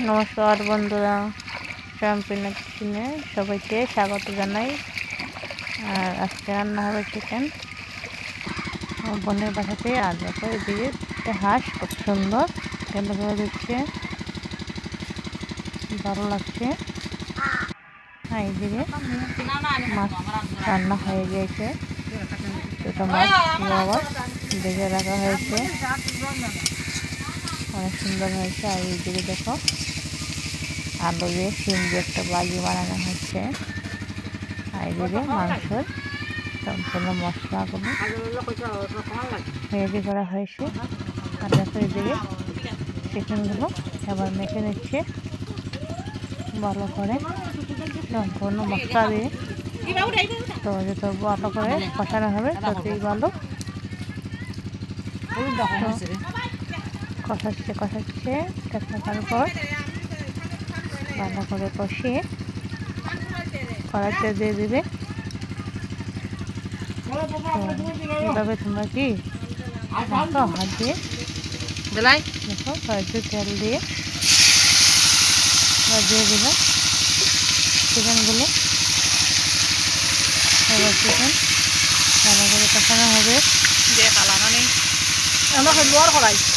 নমস্কার বন্ধুরা শ্যাম্পিনা কিচেনে সবাইকে স্বাগত জানাই। আর আজকে রান্না হবে চিকেন বোনের বাসাতে আর দেখো এদিকে হাঁস খুব সুন্দর। কেন করে দিচ্ছে। ভালো লাগছে। আর এইদিকে মাছ রান্না হয়ে গিয়েছে। দুটো মাছ দেখে রাখা হয়েছে। অনেক সুন্দর হয়েছে। আর এইদিকে দেখো আলু দিয়ে শিম দিয়ে একটা বাজি বানানো হচ্ছে আর এইদিকে মাংসের সম্পূর্ণ মশলাগুলো রেডি করা হয়েছে। আর দেখো এইদিকে চিকেনগুলো এবার মেখে নিচ্ছে। ভালো করে সম্পূর্ণ মশলা দিয়ে। তো যত ভালো করে কষানো হবে, ততই ভালো। কষাচ্ছে কষাচ্ছে কষানোর পর ভালো করে কষিয়ে কড়াইতে দিয়ে দেবে। তো এভাবে তোমরা কি দেখো হাত দিয়ে বেলাই দেখো কড়াইতে তেল দিয়ে দিয়ে দিবে চিকেনগুলো। এবার চিকেন ভালো করে কষানো হবে। দিয়ে কালানো নেই। আমরা লোয়ার করাই হ্যাঁ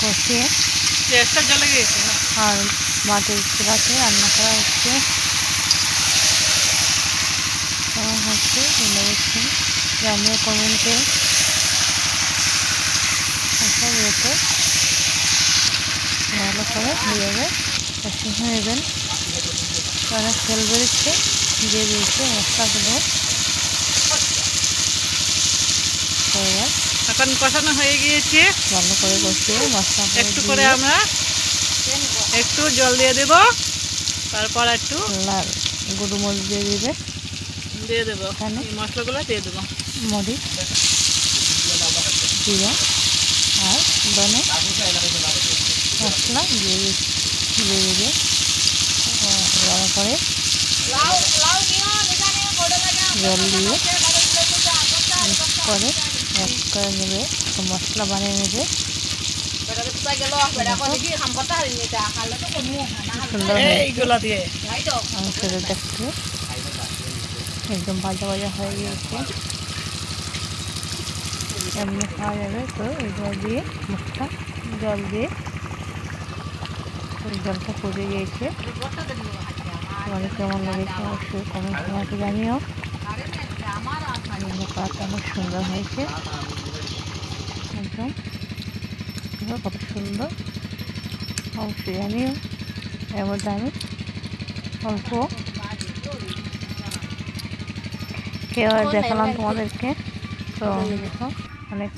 কষিয়ে গ্যাসটা জ্বলে গিয়েছে না? আর মাটির চুলাতে রান্না করা হচ্ছে। কেমন হচ্ছে লেগেছে জানিয়ে কমেন্টে। আশা ইয়েতে ভালো করে দিয়ে কষি হয়ে নেবেন অনেক তেল বেরোচ্ছে দিয়ে দিয়েছে মশলাগুলো এবার এখন কষানো হয়ে গিয়েছে। ভালো করে কষিয়ে মশলা একটু করে আমরা একটু জল দিয়ে দেব। তারপর একটু লাল গুঁড়ো দিয়ে দিবে। দিয়ে দেবো। এখানে? মশলাগুলো দিয়ে দেবো। মরিচ জিরা আর ধনে মশলা দিয়ে দিয়ে দিবে। ভালো করে জল দিয়ে করে এক করে নেবে মশলা বানিয়ে নেবে। সুন্দর দেখতে একদম ভাজা ভাজা হয়ে গিয়েছে। এমনি খাওয়া যাবে তো এগুলো দিয়ে মুখটা জল দিয়ে জলটা পড়ে গিয়েছে। তোমাদের কেমন লেগেছে অবশ্যই কমেন্ট জানিও। কালারটা অনেক সুন্দর হয়েছে। একদম। কত সুন্দর। অবশ্যই এর মধ্যে আমি অল্প। কেউ দেখালাম তোমাদেরকে। তো দেখো অনেক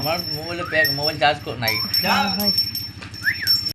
আমার মোবাইলে মোবাইল চার্জ নাই। হয়েছে